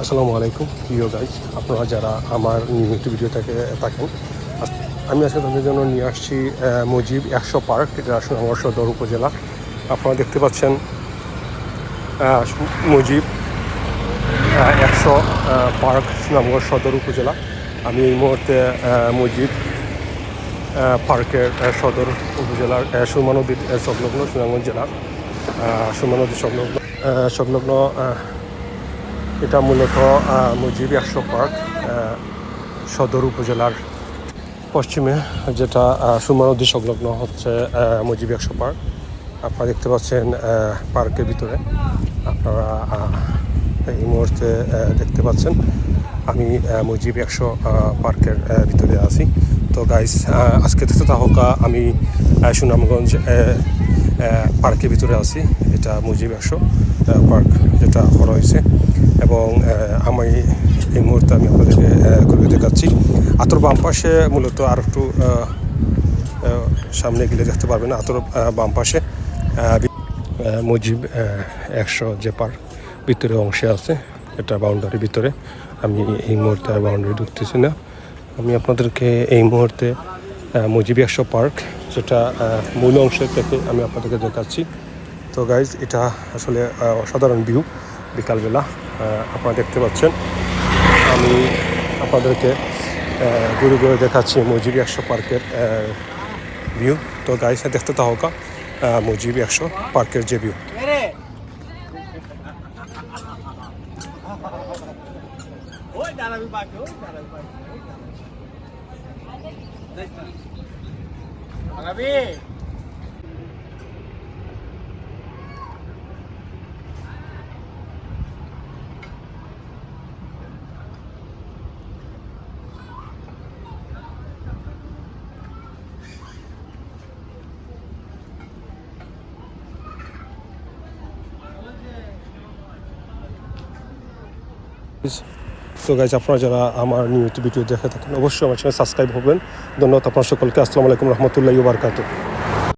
আসসালামু আলাইকুম। প্রিয় গাইজ আপনারা যারা আমার নিয়মিত ভিডিও থেকে থাকেন আমি আজকে তাদের জন্য নিয়ে আসছি মুজিব একশো পার্ক। এটা সুনামগড় সদর উপজেলা। আপনারা দেখতে পাচ্ছেন মুজিব একশো পার্ক সুনামগড় সদর উপজেলা। আমি এই মুহূর্তে মুজিব পার্কের সদর উপজেলার সুরমা নদীর সংলগ্ন সুনামগঞ্জ জেলা সুরমা নদীর সংলগ্ন সংলগ্ন এটা মূলত মুজিব একশো পার্ক সদর উপজেলার পশ্চিমে যেটা আহ, সুরমা নদী সংলগ্ন হচ্ছে মুজিব একশো পার্ক। আপনারা দেখতে পাচ্ছেন পার্কের ভিতরে। আপনারা এই মুহূর্তে দেখতে পাচ্ছেন আমি মুজিব একশো পার্কের ভিতরে আছি। তো গাইস আজকে দেখতে থাকা আমি সুনামগঞ্জ পার্কের ভিতরে আছি। এটা মুজিব একশো পার্ক যেটা করা হয়েছে এবং আমি এই মুহূর্তে আমি আপনাদেরকে ঘুরে দেখাচ্ছি। আতর বাম পাশে মূলত আর একটু সামনে গেলে দেখতে পারবেন আতর বাম পাশে মুজিব একশো যে পার্ক ভিতরে অংশে আছে, এটা বাউন্ডারির ভিতরে। আমি এই মুহূর্তে বাউন্ডারি ঢুকতেছি না। আমি আপনাদেরকে এই মুহূর্তে মুজিব একশো পার্ক যেটা মূল অংশের থেকে আমি আপনাদেরকে দেখাচ্ছি। তো গাইজ এটা আসলে অসাধারণ ভিউ বিকালবেলা। আপনারা দেখতে পাচ্ছেন। আমি আপনাদেরকে ঘুরে ঘুরে দেখাচ্ছি মুজিব একশো পার্কের ভিউ তো গাইজ দেখতে থাকা মুজিব একশো পার্কের যে ভিউ ওই তো গাইজ আপনারা যারা আমার নিয়মিত ভিডিও দেখে থাকেন, অবশ্যই আমার চ্যানেল সাবস্ক্রাইব হবেন। ধন্যবাদ আপনার সকলকে। আসসালামু আলাইকুম রহমতুল্লাহ বারকাতু